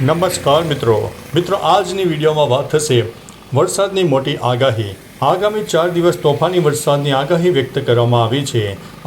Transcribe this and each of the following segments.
નમસ્કાર મિત્રો. મિત્રો, આજની વિડીયોમાં વાત થશે વરસાદની મોટી આગાહી. આગામી ચાર દિવસ તોફાની વરસાદની આગાહી વ્યક્ત કરવામાં આવી છે.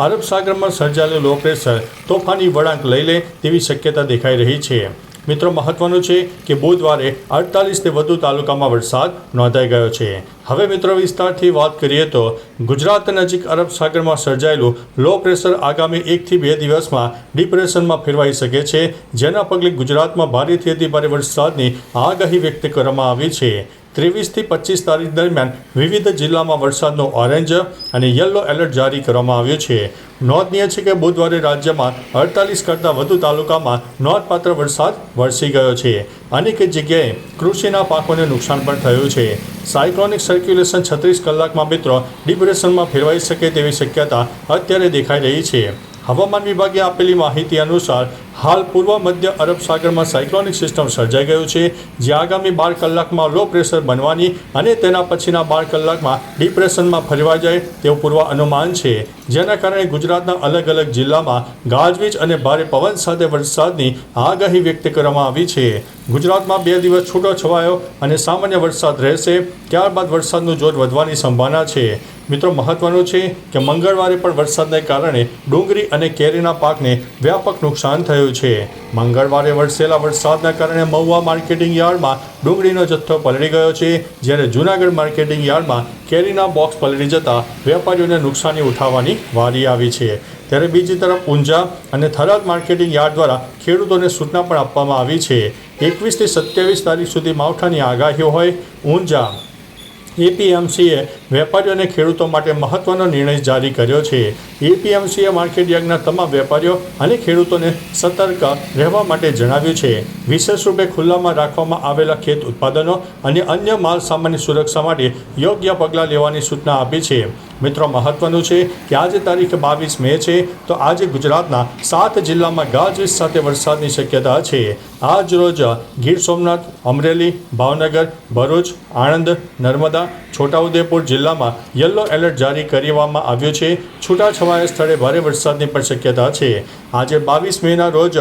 અરબ સાગરમાં સર્જાયેલું લો પ્રેશર તોફાની વળાંક લઈ લે તેવી શક્યતા દેખાઈ રહી છે. મિત્રો, મહત્વનું છે કે બુધવારે અડતાલીસથી વધુ તાલુકામાં વરસાદ નોંધાઈ ગયો છે. હવે મિત્રો, વિસ્તારથી વાત કરીએ તો ગુજરાત નજીક અરબ સાગરમાં સર્જાયેલું લો પ્રેશર આગામી એકથી બે દિવસમાં ડિપ્રેશનમાં ફેરવાઈ શકે છે. જેના પગલે ગુજરાતમાં ભારેથી અતિ ભારે વરસાદની આગાહી વ્યક્ત કરવામાં આવી છે. ત્રેવીસથી પચીસ તારીખ દરમિયાન વિવિધ જિલ્લામાં વરસાદનો ઓરેન્જ અને યલો એલર્ટ જારી કરવામાં આવ્યો છે. નોંધનીય છે કે બુધવારે રાજ્યમાં અડતાલીસ કરતાં વધુ તાલુકામાં નોંધપાત્ર વરસાદ વરસી ગયો છે અનેક જગ્યાએ કૃષિના પાકોને નુકસાન પણ થયું છે. સાયક્લોનિક સર્ક્યુલેશન છત્રીસ કલાકમાં મિત્રો ડિપ્રેશનમાં ફેરવાઈ શકે તેવી શક્યતા અત્યારે દેખાઈ રહી છે. હવામાન વિભાગે આપેલી માહિતી અનુસાર હાલ પૂર્વ મધ્ય અરબ સાગરમાં સાયક્લોનિક સિસ્ટમ સર્જાઈ ગયું છે, જે આગામી બાર કલાકમાં લો પ્રેશર બનવાની અને તેના પછીના બાર કલાકમાં ડિપ્રેશનમાં ફરવા જાય તેવું પૂર્વ અનુમાન છે. જેના કારણે ગુજરાતના અલગ અલગ જિલ્લામાં ગાજવીજ અને ભારે પવન સાથે વરસાદની આગાહી વ્યક્ત કરવામાં આવી છે. ગુજરાતમાં બે દિવસ છૂટો છવાયો અને સામાન્ય વરસાદ રહેશે, ત્યારબાદ વરસાદનું જોર વધવાની સંભાવના છે. મિત્રો, મહત્વનું છે કે મંગળવારે પણ વરસાદને કારણે ડુંગળી અને કેરીના પાકને વ્યાપક નુકસાન થયું છે. મંગળવારે વરસેલા વરસાદના કારણે મહુવા માર્કેટિંગ યાર્ડમાં ડુંગળીનો જથ્થો પલળી ગયો છે, જ્યારે જૂનાગઢ માર્કેટિંગ યાર્ડમાં કેરીના બોક્સ પલળી જતા વેપારીઓને નુકસાની ઉઠાવવાની વારી આવી છે. ત્યારે બીજી તરફ ઊંઝા અને થરાદ માર્કેટિંગ યાર્ડ દ્વારા ખેડૂતોને સૂચના પણ આપવામાં આવી છે. એકવીસથી સત્યાવીસ તારીખ સુધી માવઠાની આગાહીઓ હોય. ઊંઝા. એપીએમસીએ વેપારીઓ અને ખેડૂતો માટે મહત્વનો નિર્ણય જારી કર્યો છે. એપીએમસીએ માર્કેટ યાર્ડના તમામ વેપારીઓ અને ખેડૂતોને સતર્ક રહેવા માટે જણાવ્યું છે. વિશેષ રૂપે ખુલ્લામાં રાખવામાં આવેલા ખેત ઉત્પાદનો અને અન્ય માલ સામાનની સુરક્ષા માટે યોગ્ય પગલાં લેવાની સૂચના આપી છે. મિત્રો, મહત્વનું છે કે આજે તારીખ બાવીસ મે છે, તો આજે ગુજરાતના સાત જિલ્લામાં ગાજવીજ સાથે વરસાદની શક્યતા છે. આજ રોજ ગીર સોમનાથ, અમરેલી, ભાવનગર, ભરૂચ, આણંદ, નર્મદા, છોટાઉદેપુર જિલ્લામાં યલો એલર્ટ જારી કરવામાં આવ્યું છે. છૂટાછવાયા સ્થળે ભારે વરસાદની પણ શક્યતા છે. આજે બાવીસ મેના રોજ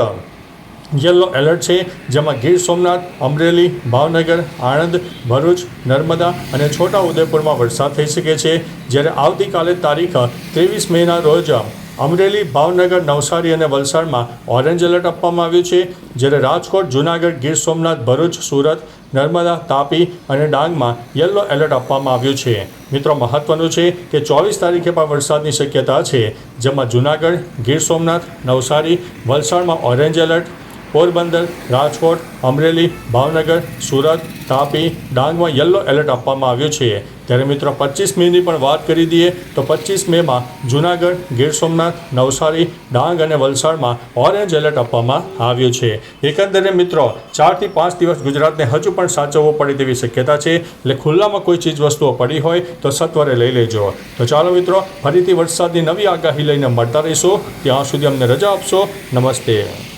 યલો એલર્ટ છે, જેમાં ગીર સોમનાથ, અમરેલી, ભાવનગર, આણંદ, ભરૂચ, નર્મદા અને છોટા ઉદેપુરમાં વરસાદ થઈ શકે છે. જ્યારે આવતીકાલે તારીખ ત્રેવીસ મેના રોજ અમરેલી, ભાવનગર, નવસારી અને વલસાડમાં ઓરેન્જ એલર્ટ આપવામાં આવ્યું છે, જ્યારે રાજકોટ, જૂનાગઢ, ગીર સોમનાથ, ભરૂચ, સુરત, નર્મદા, તાપી અને ડાંગમાં યલો એલર્ટ આપવામાં આવ્યું છે. મિત્રો, મહત્વનું છે કે ચોવીસ તારીખે પણ વરસાદની શક્યતા છે, જેમાં જૂનાગઢ, ગીર સોમનાથ, નવસારી, વલસાડમાં ઓરેન્જ એલર્ટ, પોરબંદર, રાજકોટ, અમરેલી, ભાવનગર, સુરત તાપી ડાંગમાં યલો એલર્ટ આપવામાં આવ્યો છે. ત્યારે મિત્રો પચીસ મેની પણ વાત કરી દઈએ તો પચીસ મેમાં જૂનાગઢ, ગીર સોમનાથ, નવસારી, ડાંગ અને વલસાડમાં ઓરેન્જ એલર્ટ આપવામાં આવ્યું છે. એકંદરે મિત્રો, ચારથી પાંચ દિવસ ગુજરાતને હજુ પણ સાચવવો પડે તેવી શક્યતા છે. એટલે ખુલ્લામાં કોઈ ચીજ વસ્તુઓ પડી હોય તો સત્વરે લઈ લેજો. તો ચાલો મિત્રો, ફરીથી વરસાદની નવી આગાહી લઈને મળતા રહીશું. ત્યાં સુધી અમને રજા આપશો. નમસ્તે.